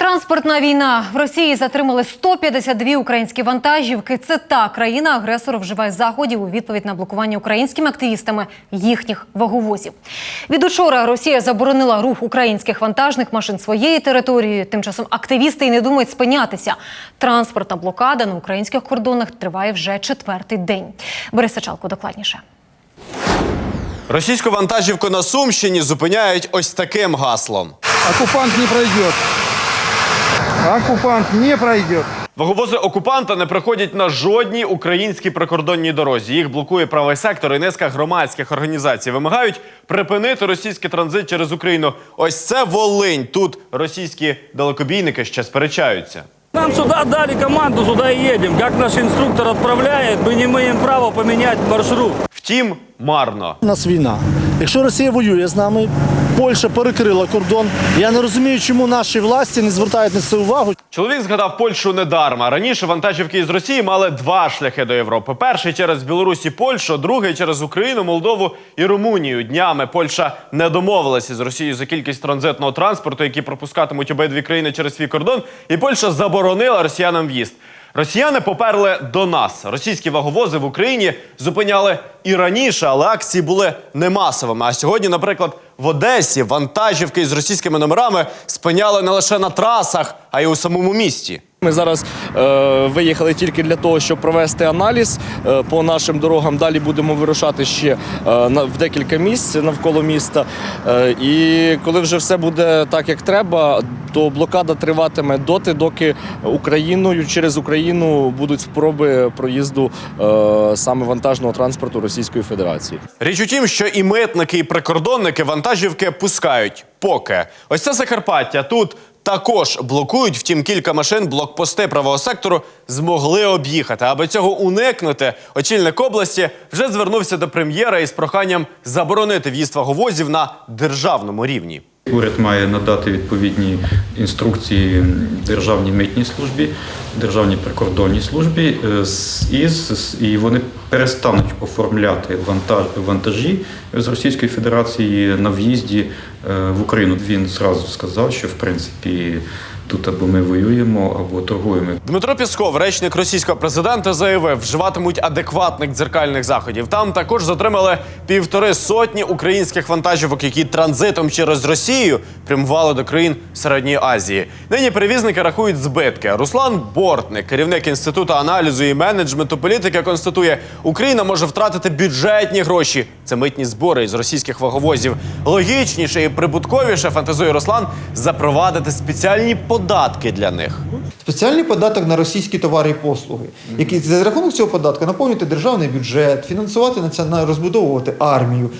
Транспортна війна в Росії затримали 152 українські вантажівки. Це та країна-агресор вживає заходів у відповідь на блокування українськими активістами їхніх ваговозів. Від учора Росія заборонила рух українських вантажних машин своєю територією. Тим часом активісти й не думають спинятися. Транспортна блокада на українських кордонах триває вже четвертий день. Борис Сачалко докладніше. Російську вантажівку на Сумщині зупиняють ось таким гаслом. Оккупант не пройдет. Оккупант не пройдет. Ваговози окупанта не проходять на жодній українській прикордонній дорозі. Їх блокує правий сектор і низка громадських організацій. Вимагають припинити російський транзит через Україну. Ось це Волинь. Тут російські далекобійники ще сперечаються. Нам сюда дали команду, сюда и едем. Как наш инструктор отправляет, мы не имеем права поменять маршрут. Втім, марно. У нас війна. Якщо Росія воює з нами, Польща перекрила кордон. Я не розумію, чому наші власті не звертають на це увагу. Чоловік згадав Польщу недарма. Раніше вантажівки із Росії мали два шляхи до Європи: перший через Білорусь і Польщу, другий через Україну, Молдову і Румунію. Днями Польща не домовилася з Росією за кількість транзитного транспорту, який пропускатимуть обидві країни через свій кордон. І Польща заборонила росіянам в'їзд. Росіяни поперли до нас. Російські ваговози в Україні зупиняли і раніше, але акції були не масовими. А сьогодні, наприклад, в Одесі вантажівки з російськими номерами спиняли не лише на трасах, а й у самому місті. Ми зараз е, виїхали тільки для того, щоб провести аналіз е, по нашим дорогам. Далі будемо вирушати ще е, на, в декілька місць навколо міста. Е, і коли вже все буде так, як треба, то блокада триватиме доти, доки Україною через Україну будуть спроби проїзду е, саме вантажного транспорту Російської Федерації. Річ у тім, що і митники, і прикордонники вантажівки пускають. Поки ось це Закарпаття. Тут також блокують. Втім, кілька машин блокпости правого сектору змогли об'їхати. Аби цього уникнути, очільник області вже звернувся до прем'єра із проханням заборонити в'їзд ваговозів на державному рівні. Уряд має надати відповідні інструкції Державній митній службі, Державній прикордонній службі, е, і вони перестануть оформляти вантаж, вантажі з Російської Федерації на в'їзді е, в Україну. Він зразу сказав, що в принципі тут або ми воюємо, або торгуємо. Дмитро Пісков, речник російського президента, заявив, вживатимуть адекватних дзеркальних заходів. Там також затримали півтори сотні українських вантажівок, які транзитом через Росію прямували до країн Середньої Азії. Нині перевізники рахують збитки. Руслан Бортник, керівник інституту аналізу і менеджменту політики, констатує, Україна може втратити бюджетні гроші. Це митні збори із російських ваговозів. Логічніше і прибутковіше фантазує Руслан запровадити спеціальні податки для них. Спеціальний податок на російські товари і послуги, який за рахунок цього податку наповнювати державний бюджет, фінансувати розбудовувати армію,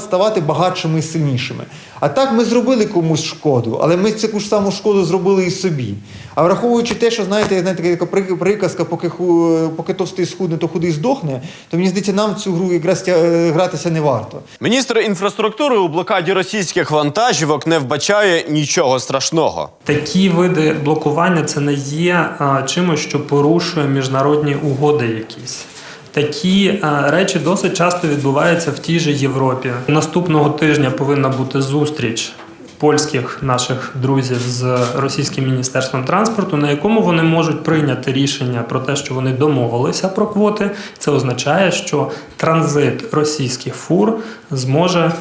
ставати багатшими і сильнішими. А так ми зробили комусь шкоду, але ми таку ж саму шкоду зробили і собі. А враховуючи те, що знаєте, знаєте, така приказка, поки ху- поки товстий схудне, то худий здохне, то мені здається, нам в цю гру якраз гратися не варто. Міністр інфраструктури у блокаді російських вантажівок не вбачає нічого страшного. Такі види блокування це не є а, чимось, що порушує міжнародні угоди якісь. Такі речі досить часто відбуваються в тій же Європі. Наступного тижня повинна бути зустріч польських наших друзів з російським міністерством транспорту, на якому вони можуть прийняти рішення про те, що вони домовилися про квоти. Це означає, що транзит російських фур зможе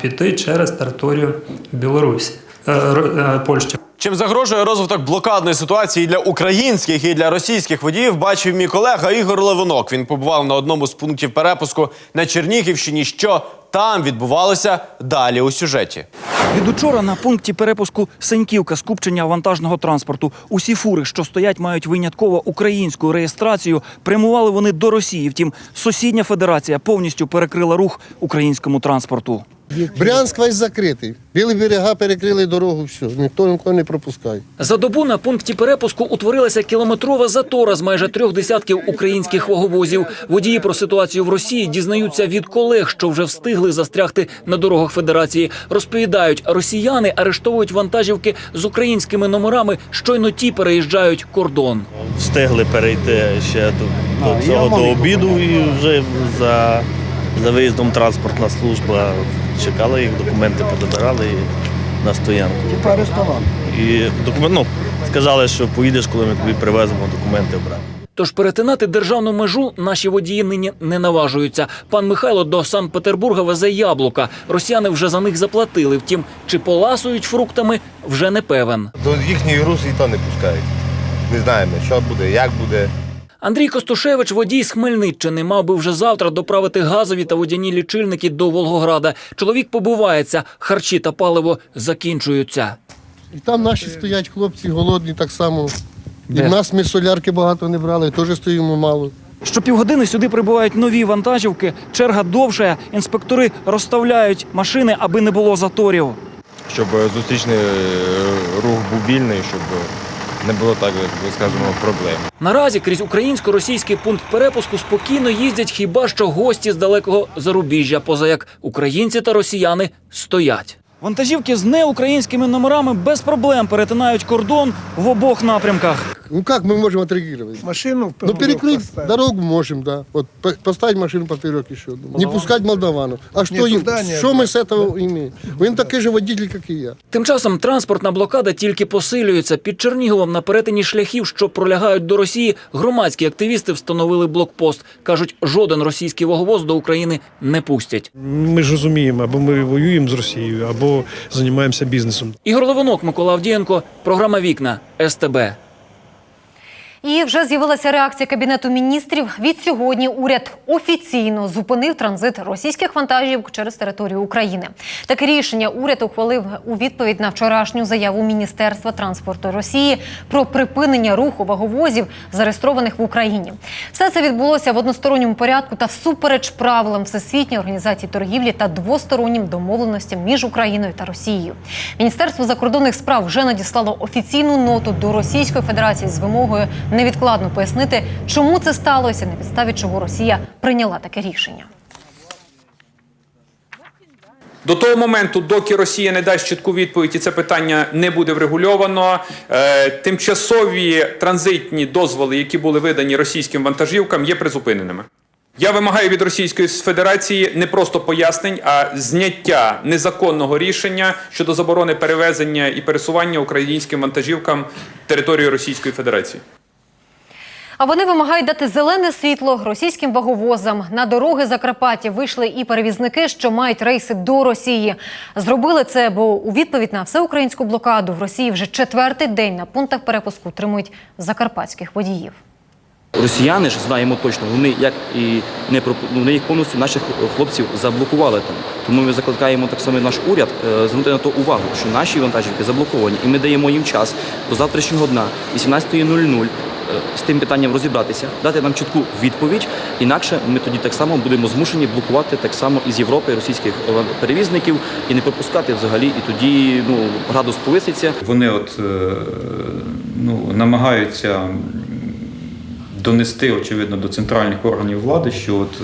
піти через територію Білорусі е, е, Польщі. Чим загрожує розвиток блокадної ситуації для українських і для російських водіїв, бачив мій колега Ігор Левинок. Він побував на одному з пунктів перепуску на Чернігівщині. Що там відбувалося далі у сюжеті. Від учора на пункті перепуску Сеньківка скупчення вантажного транспорту. Усі фури, що стоять, мають винятково українську реєстрацію. Прямували вони до Росії. Втім, сусідня федерація повністю перекрила рух українському транспорту. Брянськ весь закритий. Білі берега перекрили дорогу, все, ніхто нікого не пропускає. За добу на пункті перепуску утворилася кілометрова затора з майже трьох десятків українських ваговозів. Водії про ситуацію в Росії дізнаються від колег, що вже встигли застрягти на дорогах Федерації. Розповідають, росіяни арештовують вантажівки з українськими номерами. Щойно ті переїжджають кордон. Встигли перейти ще до, до цього до обіду і вже за, за виїздом транспортна служба чекала їх, документи подобирали. І на стоянку. І документ, ну, сказали, що поїдеш, коли ми тобі привеземо документи обрати. Тож перетинати державну межу наші водії нині не наважуються. Пан Михайло до Санкт-Петербурга везе яблука. Росіяни вже за них заплатили. Втім, чи поласують фруктами, вже не певен. До їхньої руси і то не пускають. Не знаємо, що буде, як буде. Андрій Костушевич, водій з Хмельниччини, мав би вже завтра доправити газові та водяні лічильники до Волгограда. Чоловік побувається, харчі та паливо закінчуються. І там наші стоять хлопці голодні так само. І в нас ми солярки багато не брали, теж стоїмо мало. Щопівгодини сюди прибувають нові вантажівки, черга довша, інспектори розставляють машини, аби не було заторів. Щоб зустрічний рух був вільний, щоб не було так, як скажемо, проблем. Наразі крізь українсько-російський пункт перепуску спокійно їздять хіба що гості з далекого зарубіжжя, поза як українці та росіяни стоять. Вантажівки з неукраїнськими номерами без проблем перетинають кордон в обох напрямках. Ну як ми можемо отреагувати? Машину Ну перекрыть дорогу можем, да. Вот по- поставить машину поперек еще. Не пускать молдаванов. А что, им, туда, ни что мы с этого имеем? Он такой же водитель, как и я. Тим часом транспортна блокада тільки посилюється. Під Черніговом на перетині шляхів, що пролягають до Росії, громадські активісти встановили блокпост. кажуть, жоден російський ваговоз до України не пустять. Ми ж розуміємо, або ми воюємо з Росією, або займаємося бізнесом. Ігор Левинок, Микола Авдієнко, програма Вікна СТБ. І вже з'явилася реакція кабінету міністрів. Від сьогодні уряд офіційно зупинив транзит російських вантажівок через територію України. Таке рішення уряд ухвалив у відповідь на вчорашню заяву Міністерства транспорту Росії про припинення руху ваговозів, зареєстрованих в Україні. Все це відбулося в односторонньому порядку та всупереч правилам Всесвітньої організації торгівлі та двостороннім домовленостям між Україною та Росією. Міністерство закордонних справ вже надіслало офіційну ноту до Російської Федерації з вимогою невідкладно пояснити, чому це сталося, на підставі чого Росія прийняла таке рішення. До того моменту, доки Росія не дасть чітку відповідь, і це питання не буде врегульовано. е, Тимчасові транзитні дозволи, які були видані російським вантажівкам, є призупиненими. Я вимагаю від Російської Федерації не просто пояснень, а зняття незаконного рішення щодо заборони перевезення і пересування українським вантажівкам території Російської Федерації. А вони вимагають дати зелене світло російським ваговозам. На дороги Закарпаття вийшли і перевізники, що мають рейси до Росії. Зробили це, бо у відповідь на всеукраїнську блокаду в Росії вже четвертий день на пунктах перепуску тримують закарпатських водіїв. Росіяни ж знаємо точно, вони як і не проп- ну, вони їх повністю наших хлопців заблокували там. Тому ми закликаємо так само наш уряд е, звернути на то увагу, що наші вантажівки заблоковані, і ми даємо їм час до завтрашнього дня, 18.00, е, з тим питанням розібратися, дати нам чітку відповідь. Інакше ми тоді так само будемо змушені блокувати так само із Європи російських е, перевізників і не пропускати взагалі. І тоді ну градус повиситься. Вони от е, ну, намагаються донести, очевидно, до центральних органів влади, що от,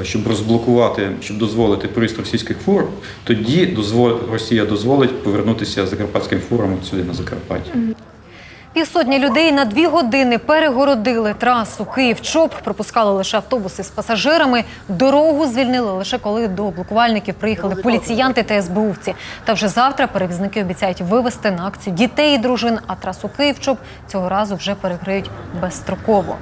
е, щоб розблокувати, щоб дозволити проїзд російських фур, тоді дозволь, Росія дозволить повернутися закарпатським фурам сюди на Закарпаття. Півсотні людей на дві години перегородили трасу Київ-Чоп, пропускали лише автобуси з пасажирами. Дорогу звільнили лише коли до блокувальників приїхали поліціянти та СБУвці. Та вже завтра перевізники обіцяють вивезти на акцію дітей і дружин, а трасу Київ-Чоп цього разу вже перекриють безстроково.